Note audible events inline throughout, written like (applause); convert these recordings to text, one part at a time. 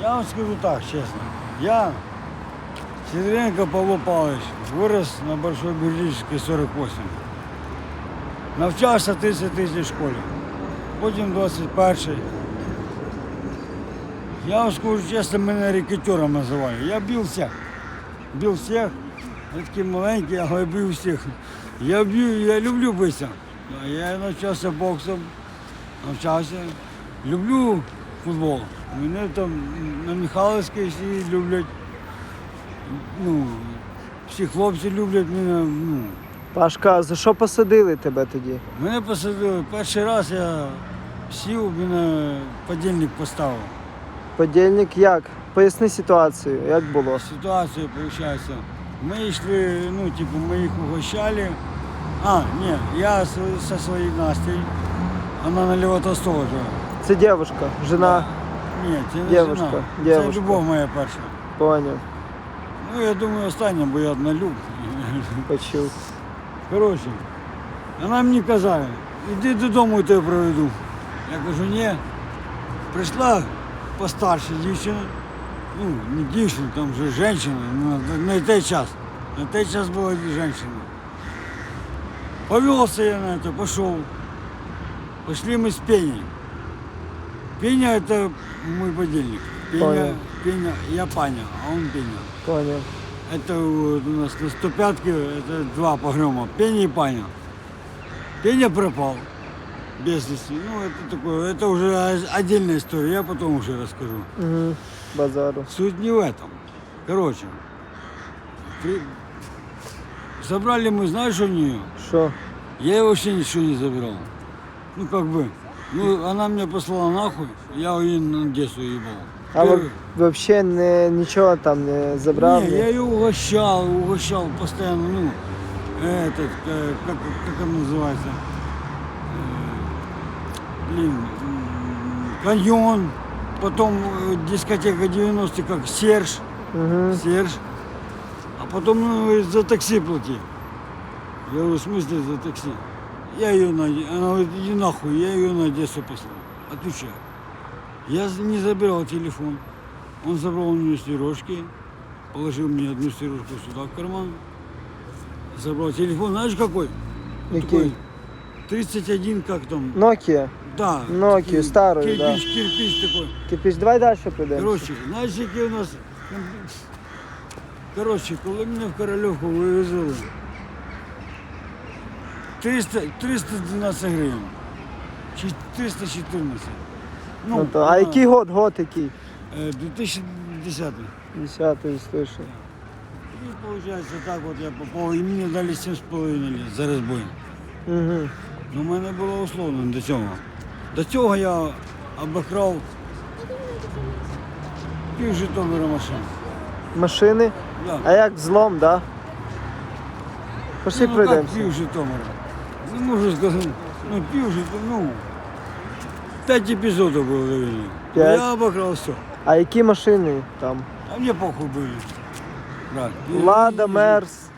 Я вам скажу так, честно. Я, Сидоренко Павло Павлович, вырос на Большой Бердической 48. Навчався 30 тисяч школі. Потім 21. Я вам скажу чесно, мене рекетером називали. Я бив всіх. Бив всіх. Я такий маленький, але бив всіх. Я б'ю, я люблю битися. Я навчався боксом, навчався. Люблю футбол. Мене там на Михайловській всі люблять. Ну, всі хлопці люблять мене. Ну, Пашка, за що посадили тебе тоді? Мене посадили. Перший раз я сів, мене подільник поставив. Подільник як? Поясни ситуацію, як було? Ситуація, виходить. Ми йшли, ну, типу, ми їх угощали. А, ні, я з- со своєю Настей, вона на Львова-Толстого живе. Це дівчинка, жена, Ні, це не Дівушка, жена. дівушка. Це любов моя перша. поняв, Ну, я думаю, остання, бо я однолюб. почув. Коротше, вона мені казала, іди додому, я тебе проведу. Я кажу, ні. Прийшла постарша дівчина, ну, не дівчина, там вже жінка, ну, на, на той час. На той час була жінка. Повелся я на это, пошел. Пошли мы с Пеней. Пеня это мой подельник. Пеня, Понял. Пеня, я Паня, а он Пеня. Поняв. Это вот у нас на 105 это два погрома. Пеня и Паня. Пеня пропал. Без вести. Ну, это такое, это уже отдельная история, я потом уже расскажу. Угу. Базару. Суть не в этом. Короче, при- забрали мы, знаешь, у нее? Що? Я вообще ничего не забирал. Ну, как бы, ну, она меня послала нахуй, я ее на Одессу ебал. А Первый- ви взагалі не, нічого там не забрав? Не, ні? я ее угощал, угощал постоянно, ну, этот, э, как, как он называется, Э, блин, м, каньон, потом э, дискотека 90 как Серж, Угу. Серж, а потом ну, говорит, за такси плати. Я говорю, в смысле за такси? Я ее на, она говорит, иди нахуй, я ее на Одессу послал. Отвечаю. Я з- не забирал телефон. Он забрал у нее стирожки, положил мне одну стирожку сюда в карман. Забрал телефон, знаешь какой? Який? Такой 31, как там? Nokia. Да. Nokia, такие, старую, да. кирпич, кирпич такой. Кипіш, давай далі підемо. Коротше, знаєш, які у нас. Коротше, коли мене в Корольовку вивезли, 300, 312 гривень. Чи 314. Ну, то, а який год? Год який? е, 2010. Десятий слышу. І виходить, так от я попав, і мені дали 7,5 лет за розбой. Угу. Ну, в мене було условно до цього. До цього я обокрав пів Житомира машин. Машини? Да. А як взлом, да? Пошли ну, пройдемося. пів Житомира? Не можу сказати, ну пів Житомира, ну, п'ять епізодів було довели. П'ять? Я обокрав все. А які машини там? А мені похуй були. Брат. Лада, Мерс.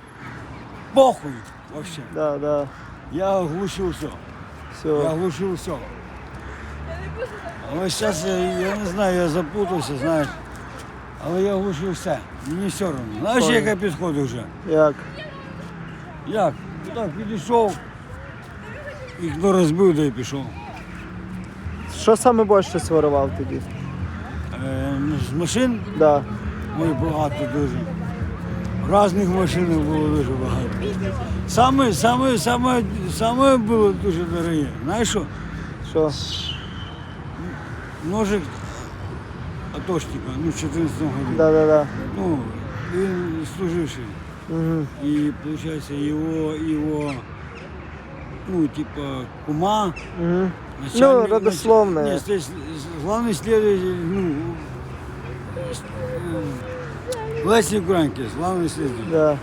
Похуй вообще. Да, да. Я глушив все. Я Все. глушив все. Але зараз я, я не знаю, я запутався, знаєш. Але я глушив все. Мені все одно. Знаєш, як я підходив вже? Як? Як? Ну Так, підійшов. Вікно розбив, да і пішов. Що саме більше сварував тоді? Е, ну, з машин Да. ой, багато дуже. Разних машин було дуже багато. Саме, саме, саме, саме було дуже дороге. Знаєш що? Що? Ножик атошника, ну, в 14 году. Да, да, да. Ну, він служивший. Угу. И получается его, его, ну, типа, кума, Угу. начальник, родословная. нач- Нет, то есть, с- главный следователь, ну, с- э, Лесли Куранкис, главный следователь. Да.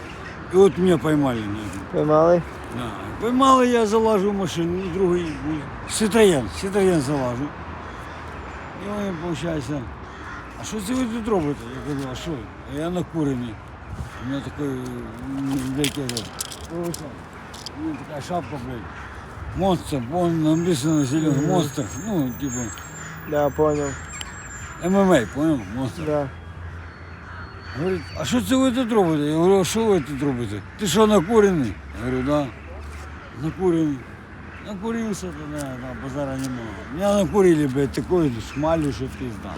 И вот меня поймали на этом. Поймали? Да. Поймали, я залажу в машину, ну, другой, ну, Ситроен, Ситроен залажу. І вони, получается, а що це ви тут робите? Я кажу, а що? А я накурений. У мене такий, м, блядь, я говорю, «Ой, що? у мене така шапка, блядь. Монстр, вон написано зеленый монстр. Ну, типа, Да, понял. ММА, понял? Монстр. Да. Говорить, а що це ви тут робите? Я говорю, а що ви тут робите? Ти що, накурений? Я говорю, да. Накурений. Накурився, то да, да, базара немає. Меня накурили, блядь, такой шмалю, що ти знав.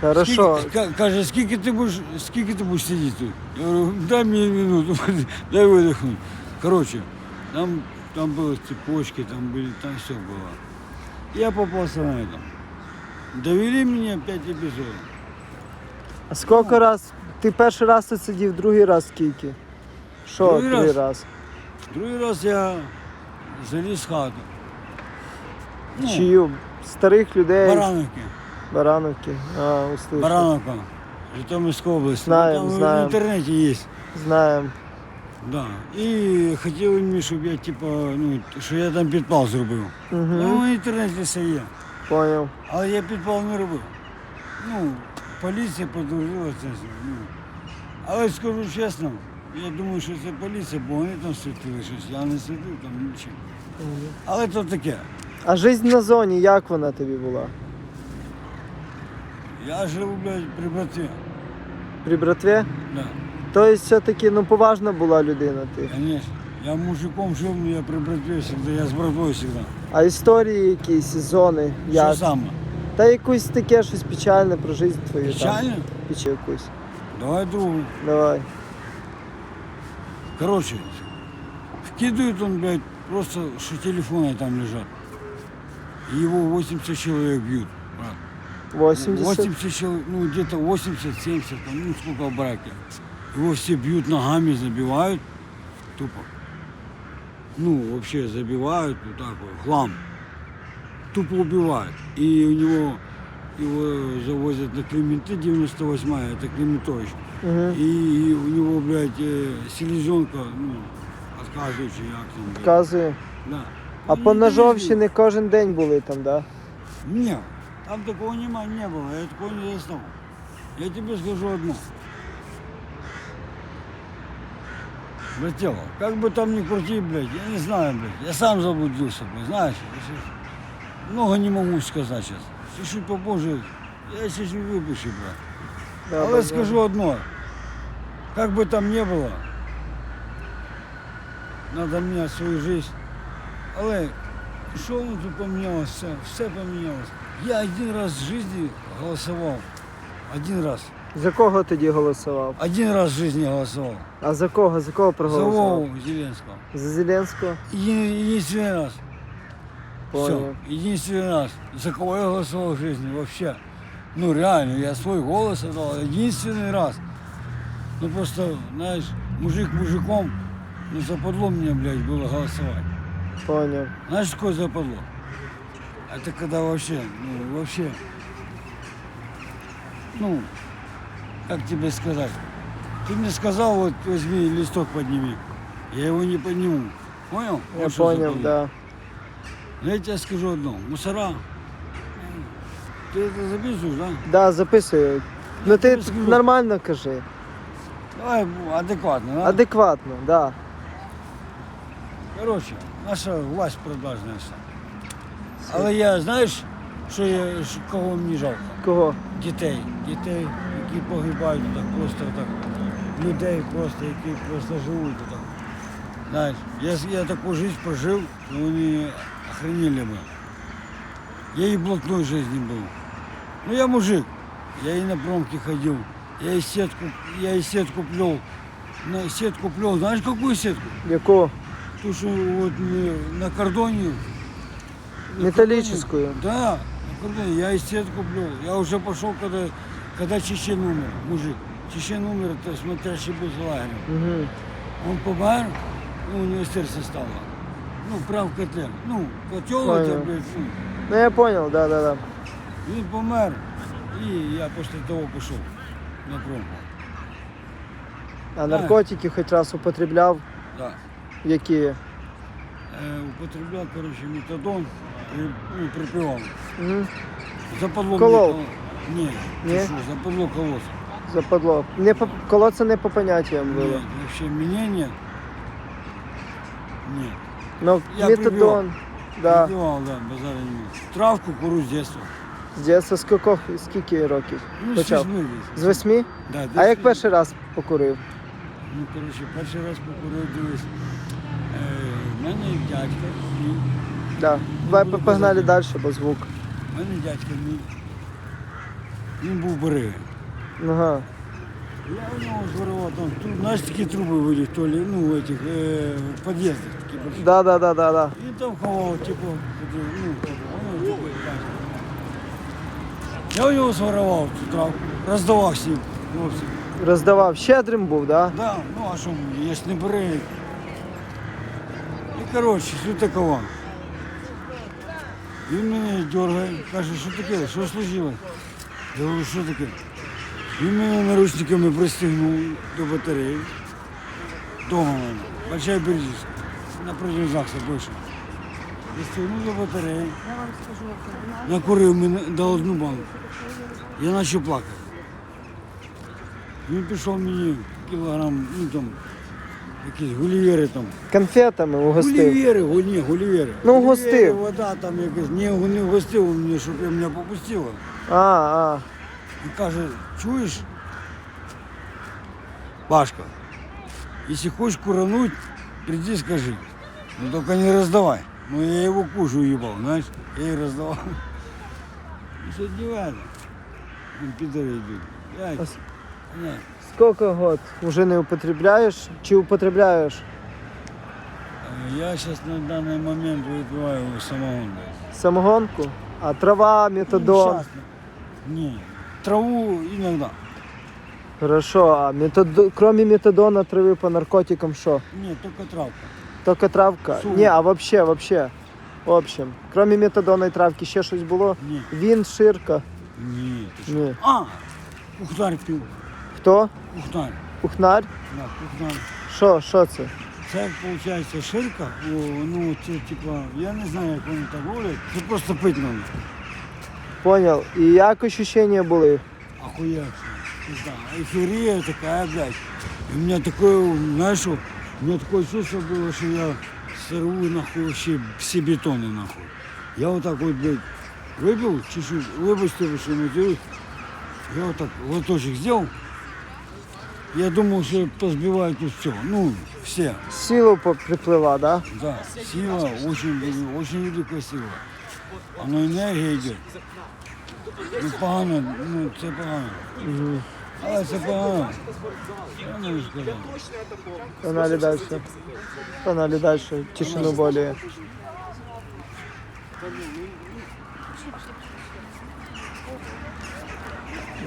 Хорошо. Скільки, ка- каже, скільки ти будеш, скільки ти будеш сидіти тут? Я говорю, дай мені минуту, (laughs) дай видихнути. Короче, там, там були цепочки, там были, там все было. Я попался на этом. Довели меня пять эпизодов. А скільки раз? Ти перший раз тут сидів, другий раз скільки? Що, Другий другий раз. раз? Другий раз я заліз в хату. Ну, Чию? Старих людей, Барановки. Барановки. А, услышав. Барановка. Житомирська область. Знаем, Ну, там знаем. в интернете есть. Знаємо. Да. І хотіли мені, щоб я типу, ну, що я там підпал зробив. Ну, Угу. в інтернеті все є. Поняв. Але я підпал не робив. Ну, поліція подружилася. Ну. Але скажу чесно, я думаю, що це поліція, бо вони там світили щось. Я не світив там нічим. Але то таке. А життя на зоні, як вона тобі була? Я живу, блядь, при браті. При братві? Да, Тобто все-таки ну, поважна була людина ти. конечно. Я мужиком жив, но я при браті завжди, я з братою завжди. А історії якісь із зони, Що саме? Та якусь таке щось печальне про життя твою. Печально? Там. Піч якусь. Давай другу. Давай. Короче, вкидывает он, блядь, просто, что телефоны там лежат. Его 80 человек бьют. 80. 80 человек, ну где-то 80-70, там, ну сколько в браке. Его все бьют ногами, забивают, тупо. Ну, вообще забивают, вот так вот, хлам. Тупо убивают. И у него, его завозят на Клементы, 98-я, это Клементович. Угу. И у него, блядь, э, селезенка, ну, отказывающая, як там, блядь. Вказує. Да. А Ну, по не Ножовщині кожен день були там, да? Ні, Там такого нема, не было, я такого не застал. Я тебе скажу одно. Братела, как бы там ни крути, блядь, я не знаю, блядь, я сам заблудился, блядь, знаешь, много не могу сказать сейчас. Чуть-чуть попозже, я чуть-чуть выпущу, брат. Да, Але да, скажу одно, как бы там ни было, надо менять свою жизнь. Але що воно тут помінялося? Все, все помінялося. Я один раз в житті голосував. Один раз. да. За кого тоді голосував? Один раз в житті голосував. А за кого? За кого За проголосував? Вову Зеленського. За Зеленського? Един- Единственный раз. Все, Понял. единственный раз. За кого я голосовал в жизни вообще. Ну реально, я свой голос отдал единственный раз. Ну просто, знаешь, мужик мужиком, ну западло мне, блядь, было голосовать. Поняв. Знаешь, что такое западло? Это когда вообще, ну вообще, ну, как тебе сказать? Ты мне сказал, вот возьми листок подними. Я его не подниму. Понял? Я Вот западло. да. Но я тебе скажу одно. Мусора. Ты это записываешь, да? Да. Ну ти Я скажу. нормально кажи. Давай ну, адекватно, да? Адекватно, да. Короче, наша власть продажна вся. Але я, знаєш, що я, що- кого мені жалко? Кого? Дітей. Дітей, які погибають так просто так. Людей просто, які просто живуть так. Знаєш, я, с- я таку життя прожив, що вони охренели мене. Я и блатной жизни был. Ну я мужик. Я и на промке ходил. Я и сетку, я и сетку плел. На сетку плел. Знаешь, какую сетку? Яку? Ту, вот мне на кордоне. на Металлическую. кордоне. Да, на кордоне. Я и сетку плел. Я уже пошел, когда, когда Чечен умер, мужик. Чечен умер, это смотрящий был за лагерем. Угу. Он помер, ну, у него сердце стало. Ну, прям в котле. Ну, котел Понял. это, блядь, ну, Ну я понял, да, да, да. Він помер, і я після того пішов на промку. А наркотики хоч раз употребляв, Да. які? Е, употребляв, коротше, метадон, при, ну, припивав. Угу. Западло Колов? мені коло- Ні, Ні? ти що, западло колоться. Западло. Не по... колоться не по поняттям Ні, було. взагалі, мені ні. Ні. Ну, Я метадон. Да. Выпивал, да, базара не. Травку курю с детства. З дитинства скільки, скільки років? Ну, Почав? с восьми десь. З восьми? Да, А десь- як перший раз покурив? Ну, коротше, перший раз покурив, дивись. Е, в мене дядька мій. Да. Давай погнали далі, бо звук. В мене дядька мій. Він був береги. Ага. Я у нього зворував там, труб, знаєш, такі труби були, то ли, ну, этих, е, під'їздах такі больші. Да, да, да, да, да. І там ховав, типу, туди, ну, типу, воно, типу, так. Я у нього зворував цю травку, роздавав всім хлопцям. Роздавав. Щедрим був, да? Да, ну а що, мені, я ж не берег. І коротше, що такого. Він мене дергає, каже, що таке, що случилось? Я говорю, що таке? Він мене наручниками пристегнув до батареї. Дома мене. Большая Березівська. Напротив ЗАГСа більше. Пристегнув до батареї. Накурив мене, дав одну банку. Я почав плакати. Він пішов мені кілограм, ну там, якісь гулівери там. Конфетами угостив. Гулівери, гу- ні, гулівери. Ну, Гулівери, угостив. Вода там якась. Ні, не угостив мені, щоб я мене попустило. А, а. І каже, чуєш, Пашка, якщо хочеш курануть, приди скажи. Ну только не раздавай. Ну я его кушаю ебал, знаешь, я и раздавал. Ну что делать? Ну, пидоры идут. Я, А с- не, Скільки год вже не употребляєш чи употребляєш? э, я сейчас на данный момент выпиваю самогон. да. Самогонку? А трава, Ну, метадон. щас, Не, траву иногда. Хорошо, а метад... кроме метадона, трави по наркотикам що? Нет, только травка. Тільки травка? Сумма. Ні, а вообще, вообще. В общем, кроме метадона і травки ще щось було? Ні. Він, ширка? Ні, ти що? Ні. А, кухтар пив. Хто? Кухтар. Кухнар? Да, кухтар. Що, що це? Це виходить ширка, о, ну це типа, я не знаю, як вони так говорять, це просто пить надо. Понял. І як ощущення були? Да, эйфория такая, блядь. И у меня такое, знаешь, у меня такое чувство было, что я сорву нахуй вообще все бетоны нахуй. Я вот так вот, блядь, выпил чуть-чуть, выбачьте, что матерюсь. Я вот так лоточек сделал. Я думал, что позбиваю тут все. Ну, все. Сіло по- приплила, да? Да, сила, очень, вели- очень великая сила. Оно енергія йде. Ну погано, ну це погано. Угу. Але це погано. Я можу сказати. Погнали далі. Погнали далі. Тишину более.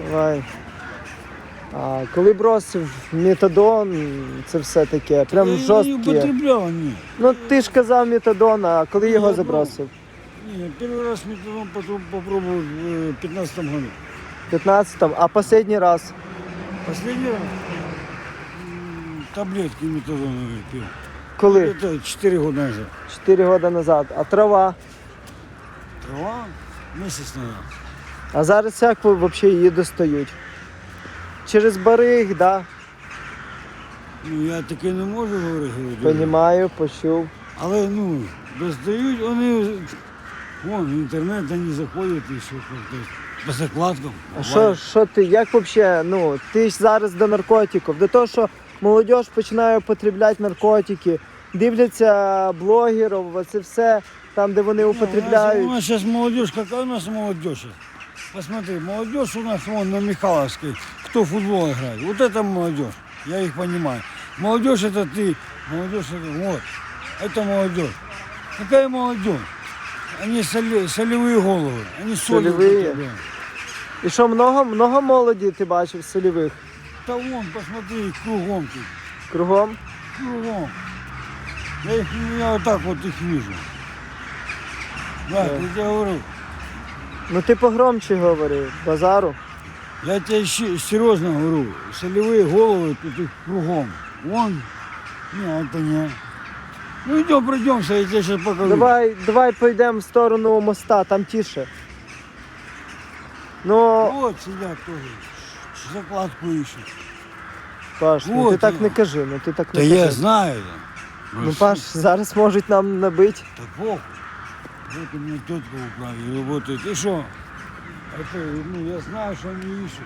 Давай. А коли бросив метадон, це все таке, прям Я не жорстке. употребляв, ні. Ну ти ж казав метадон, а коли його Я забросив? Ні, перший раз метадон потом попробовал в 15 году. 15-м, а последний раз? Последний раз таблетки метадоновые пил. Коли? Это 4 года назад. 4 роки назад. А трава? Трава месяц назад. А зараз як ви взагалі її достають? Через бариг, да? Ну я таке не можу говорити. Понімаю, почув. Але ну, достають вони. Вон, в інтернет вони заходять і що по закладкам. А що, що ти, як взагалі, ну, ти ж зараз до наркотиків, до того, що молодь починає потребляти наркотики, дивляться блогерів, оце все, там, де вони Ну, У нас, у употребляють. нас сейчас молодежь, у нас молодежь? щас? Посмотри, молодежь у нас вон на Михайловской, кто в футбол играет. Вот это молодежь, я их понимаю. Молодежь это ты, молодежь это вот, это молодежь. Какая молодежь? Они соли- солевые головы, они соль Солевые? употребляют. І що много, много молоді ти бачив сольових Да вон, посмотри, кругом тут. кругом? Кругом. Я, их, я вот так вот их вижу. Да, Да. я тебе говорю. Ну ти погромче говори, базару. Я тебе щи- серьезно говорю. Солевые головы тут их кругом. Вон. Не, это не. Ну идем, пройдемся, я тебе сейчас покажу. Давай, давай пойдемо в сторону моста, там тише. Ну, Вот сидят тоже. Закладку ищут. Паш, ну ти Вот так я. не кажи, ну ти так Да не я кажи. знаю. Ну, Паш, зараз можуть нам набити. Так похуй. Вот у меня тетка в управе работает. И что? Ну, я знаю, что они ищут.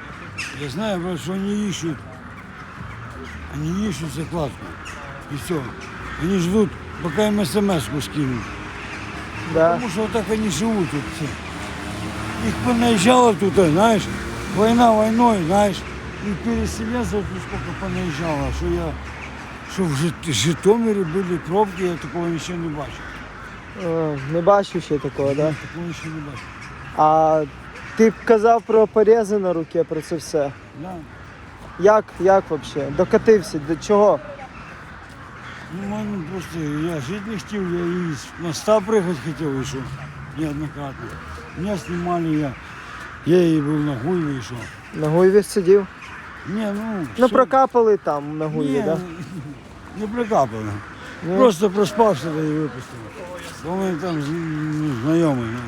Я знаю, что они ищут. Они ищут закладку. И все. Они ждут, пока им смс-ку скинут. Да. Потому что вот так они живут тут все. Их понаезжало тут, знаешь, война войной, знаешь. И переселенцев тут сколько понаезжало, что я, что в Жит- Житомире были пробки, я такого нічого не бачив. О, не бачив ще такого, да? Такого нічого не бачив. А ти б казав про порізи на руки, про це все. Да. Як, як взагалі? Докатився, до чого? Ну, мене просто, я жити не хотів, я і з моста пригати хотів, що, неоднократно. Меня знімали, я, я і був на Гуйві, і що. На Гуйві сидів? Ні, ну, Ну все- прокапали там на Гуйві, Ні, да? не прикапано. Ні? Просто проспався та і випустили. Бо ми там ну, знайомі. Ну.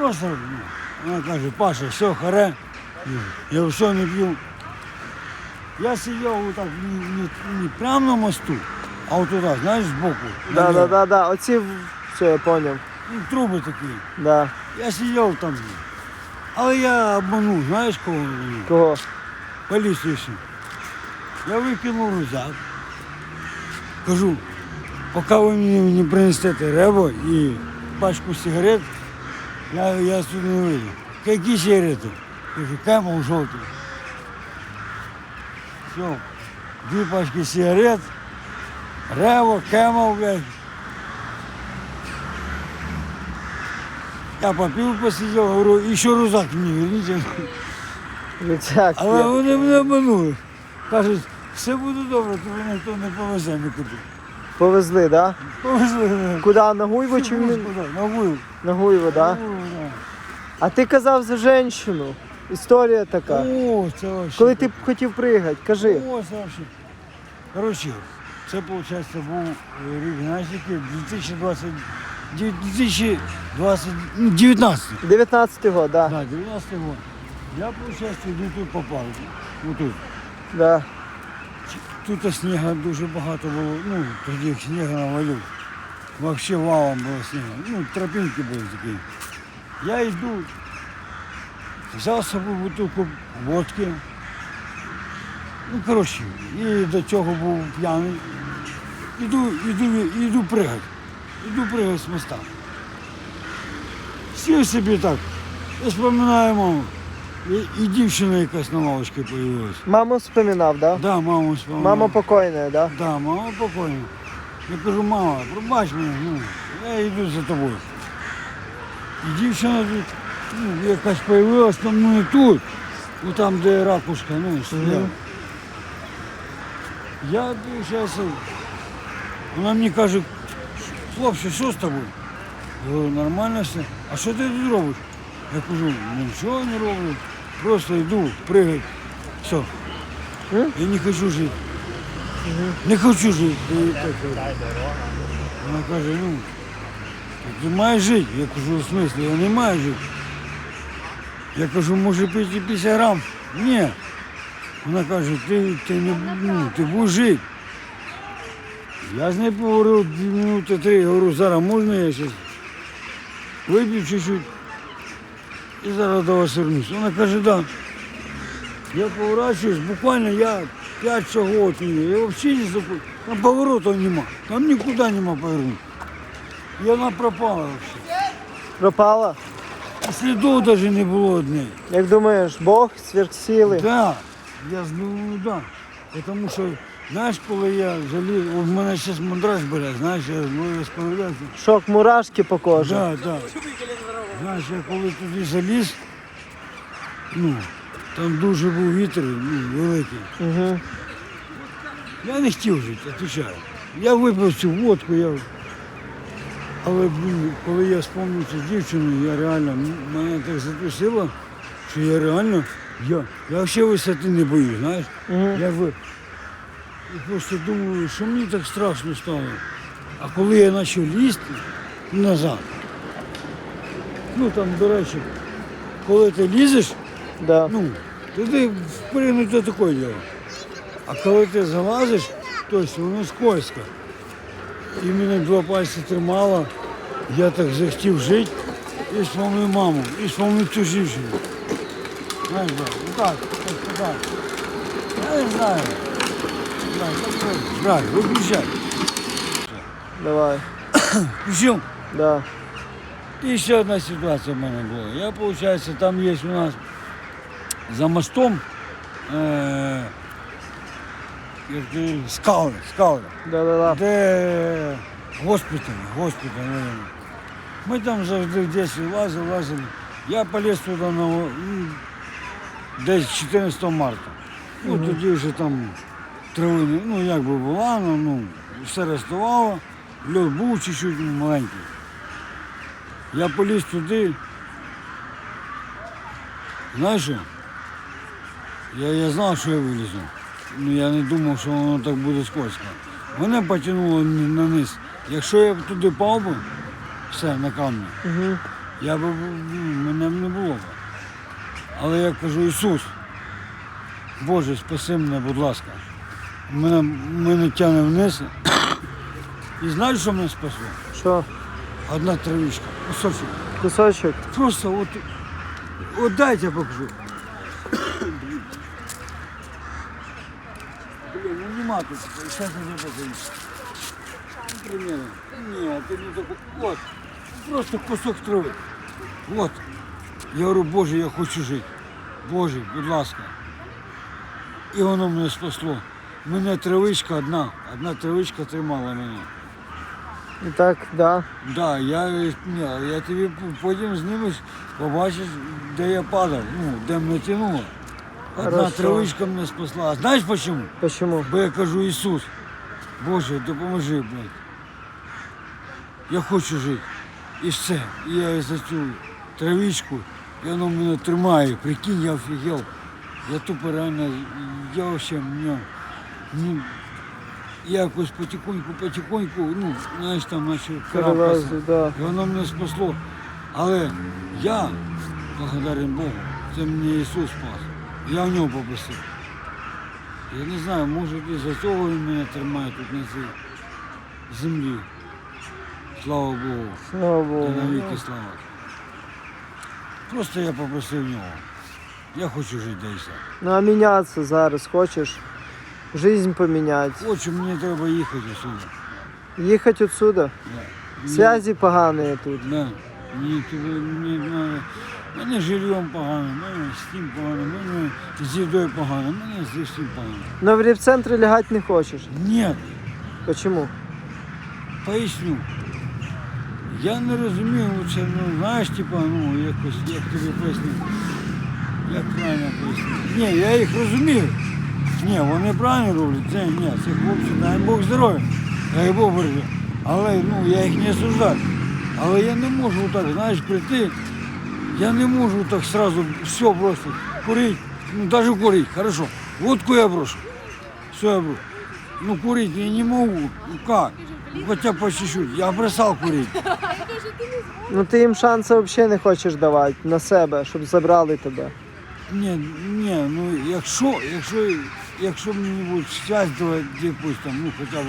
Просто ну, вона каже, Паша, все, харе. Я все не п'ю. Я сидів отак не, не, не прямо на мосту, а от туди, знаєш, збоку. Да, да, да, да. Оці все, я. Ну, труби такі. Да. Я сидів там. Але я обманув, знаєш кого? Кого? поліцію. Я викинув рюкзак. Кажу, поки ви мені не принесете ребо і пачку сигарет, я, я сюди не вийду. Які сигарети? Кажу, кемов жовтий. Все, дві пачки сигарет, рево, кемов, блядь. Я попив, посидів, говорю, і ще рюкзак мені верніть. Рюкзак Але вони мене обманули. Кажуть, все буде добре, то ніхто не повезе нікуди. Повезли, да? Повезли. Куди? На Гуйву чи в Мін- На вил. на Гуйву, да? А ти казав за жінку. Історія така. О, це вообще. Коли ти б хотів пригати, кажи. О, це вообще. Коротше, це, виходить, був е, рік, який? 2020, 2020, ну, 19. 19-й год, да. Да, 19 год. Я, виходить, туди тут попав. Ну тут. да. Тут снігу дуже багато було, ну, тоді снігу навалив. Вообще валом було снігу. Ну, тропинки були такі. Я йду, взяв собою бутилку водки. Ну, коротше, і до цього був п'яний. Іду, іду, іду пригати. Іду пригати з моста. Сів собі так. Я споминаю маму. І, і дівчина якась на лавочці появилась. Маму вспоминав, да? Да, маму вспоминаю. Мама покойна, да? Да, мама покойна. Я кажу, мама, пробач мене, ну, я йду за тобою. І дівчина тут ну, якась появилась, там ну не тут, ну там, де ракушка, ну, стояла. Мгм. Я, виходить, вона мені каже, хлопче, що з тобою? Я говорю, нормально все. А що ти тут робиш? Я кажу, «Ну, нічого не роблю, просто йду, пригай. Все. М? Я не хочу жити. Не хочу жити. І так, от. Вона каже, ну, Ти маєш жити. Я кажу, в смислі, я не маю жити. Я кажу, може пити 50 грам? Ні. Вона каже, ти, ти, не, ну, ти будеш жити. Я з нею поговорив дві минути три, говорю, зараз можна я зараз вип'ю чуть-чуть і зараз до вас вернусь. Вона каже, да. Я поворачиваюсь, буквально я 5 шагов от нее. Я вообще не забыл. Там поворотов нема. Там никуда нема повернуть. И она пропала вообще. Пропала. И следов даже не было от неї. Як думаєш, Бог, сверхсили? Да, я думаю, да. Потому що, знаєш, коли я заліз, у мене зараз мандраж бере, знаєш, я ну, розповідаю. Шок мурашки по кожі. Да, да. Знаєш, я коли туди заліз, ну, там дуже був вітер ну, великий. Угу. Я не хотів жити, відповідаю. Я випив цю водку, я... але коли я спомнив цю дівчину, я реально, мене так затрусило, що я реально, я, я взагалі висоти не боюсь, знаєш. Угу. Я ви... І просто думаю, що мені так страшно стало. А коли я почав лізти назад, ну там, до речі, коли ти лізеш, Да. ну, туди впригнути таке діло. А коли ти залазиш, то воно скользко. І мене два пальці тримало. Я так захотів жити і вспомнив маму, і вспомнив цю дівчину. Знаєш, брат, ну так, так сказати. Я не знаю. Брат, так, брат, виключай. Давай. Включив. Да. І ще одна ситуація в мене була. Я, виходить, там є у нас за мостом е, як ти, скали, скали, Да-да-да. де госпіталь, госпіталь. воєнний. Ми там завжди дітстві лазили, лазили. Я поліз туди на, м, десь 14 марта. Ну, тоді вже там трави, не- ну як би була, ну, ну все розставало, льод був чуть-чуть ну, маленький. Я поліз туди. Знаєш що? Я, я знав, що я вилізу. Ну я не думав, що воно так буде скользко. Мене потягнуло на низ. Якщо я б туди пав би, все, на камні, Угу. я б ну, мене б не було б. Але я кажу, Ісус, Боже, спаси мене, будь ласка. Мене, мене тягне вниз. І знаєш, що мене спасло? Що? Одна травичка, кусочок. Кусочок? Просто от, от дайте покажу. Блин, ну нема тут. Сейчас я покажу. Примерно. Нет, это не такой. Вот. Просто кусок трави. Вот. Я говорю, Боже, я хочу жити. Боже, будь ласка. І воно мене спасло. Мене травичка одна, одна травичка тримала мене. І так, да. Да, я, ні, я тобі потім знімеш, побачиш, де я падав, ну, де мене тянуло. Одна Хорошо. травичка мене спасла. Знаєш чому? Почему? Бо я кажу, Ісус, Боже, допоможи, блядь. Я хочу жити. І все. І я за цю травичку, і воно мене тримає. Прикинь, я офігел. Я тупо реально, я вообще мене, ну, я якось потихоньку, потихоньку, ну, знаєш, там наче. Перелазить, да. І воно мене спасло. Але я, благодарен Богу, це мені Ісус спас. Я в нього попросив. Я не знаю, може і за цього він мене тримає тут на цій землі. Слава Богу. Слава Та Богу. навіки слава. Просто я попросив нього. Я хочу жити десь. Ну а мінятися зараз хочеш? Жизнь поміняти. Хочу, мені треба їхати сюди. Їхати отсюда. Да. Мені- Связі погані тут. Да. Мені туди, мені надо. Мене жильем погано, мене з тим погано, мене з їдою погано, мене з всім погано. Но в репцентрі лягати не хочеш. Ні, Почему? поясню. Я не розумію, це, ну, знаєш, типа, ну, якось, як тобі пояснити. Як правильно пояснити? Ні, я їх розумію. Ні, вони правильно роблять. Це ні, це хлопці, дай Бог здоров'я, дай Бог береже. Але ну, я їх не осуждаю. Але я не можу так, знаєш, прийти. Я не можу так сразу все просто курить. Ну, даже курить, хорошо. Водку я брошу. Все я брошу. Ну, курить я не могу. Ну как? Ну, Хотя по чуть-чуть. Я бросал курить. Ну ти їм шанси взагалі не хочеш давати на себе, щоб забрали тебе. Ні, ні, ну якщо, якщо, якщо мені будуть щастя якусь там, ну хоча б,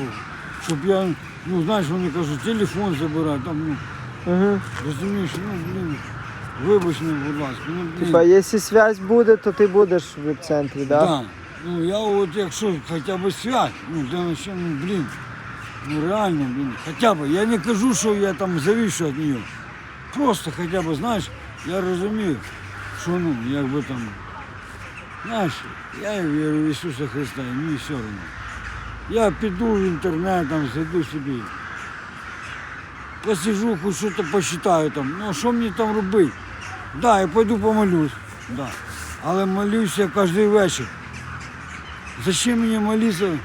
щоб я, ну знаєш, вони кажуть, телефон забирай, там, ну, Угу. розумієш, ну, блін, вибач мене, будь ласка, ну, блін. Типа, якщо связь буде, то ти будеш в репцентрі, да? Да. Ну я от якщо хоча б связь, ну для начала, ну блін, ну реально, блін, хоча б, я не кажу, що я там завішу від нього. Просто хоча б, знаєш, я розумію, що ну, якби там, знаєш, я вірю в Ісуса Христа, і мені все одно. Я піду в інтернет, там, зайду собі. Посижу, хоч щось почитаю там. Ну, що мені там робити? Да, я пойду помолюсь. Да. Але молюся кожен вечір. Зачем мені молитися